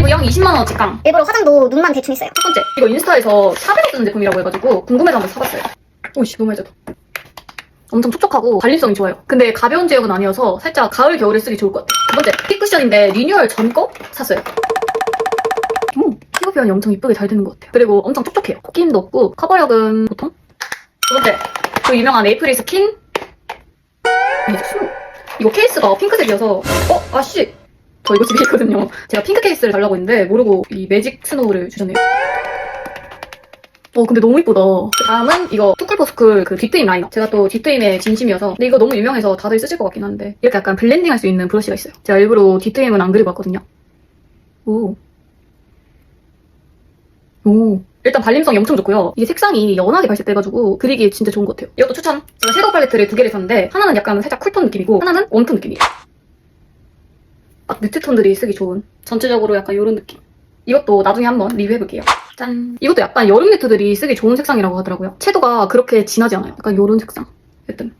올리브영 20만원어치 깡. 일부러 화장도 눈만 대충 했어요. 첫 번째, 이거 인스타에서 샵에서 쓰는 제품이라고 해가지고 궁금해서 한번 사봤어요. 오이씨, 너무 해져도. 엄청 촉촉하고 발림성이 좋아요. 근데 가벼운 제형은 아니어서 살짝 가을, 겨울에 쓰기 좋을 것 같아요. 두 번째, 픽쿠션인데 리뉴얼 전 거 샀어요. 오, 피부 표현이 엄청 이쁘게 잘 되는 것 같아요. 그리고 엄청 촉촉해요. 코끼임도 없고 커버력은 보통? 두 번째, 그 유명한 에이프릴 스킨. 이거 케이스가 핑크색이어서 어? 아씨! 저 이거 집에 있거든요. 제가 핑크 케이스를 달라고 했는데 모르고 이 매직 스노우를 주셨네요. 어 근데 너무 이쁘다. 그 다음은 이거 투쿨포스쿨 그 뒷트임 라이너. 제가 또 뒷트임에 진심이어서 근데 이거 너무 유명해서 다들 쓰실 것 같긴 한데 이렇게 약간 블렌딩 할 수 있는 브러쉬가 있어요. 제가 일부러 뒷트임은 안 그리고 왔거든요. 오. 오. 일단 발림성이 엄청 좋고요. 이게 색상이 연하게 발색돼가지고 그리기 진짜 좋은 것 같아요. 이것도 추천. 제가 섀도우 팔레트를 두 개를 샀는데 하나는 약간 살짝 쿨톤 느낌이고 하나는 웜톤 느낌이에요. 딱 뮤트 톤들이 쓰기 좋은. 전체적으로 약간 이런 느낌. 이것도 나중에 한번 리뷰해볼게요. 짠. 이것도 약간 여름 뮤트들이 쓰기 좋은 색상이라고 하더라고요. 채도가 그렇게 진하지 않아요. 약간 이런 색상. 여튼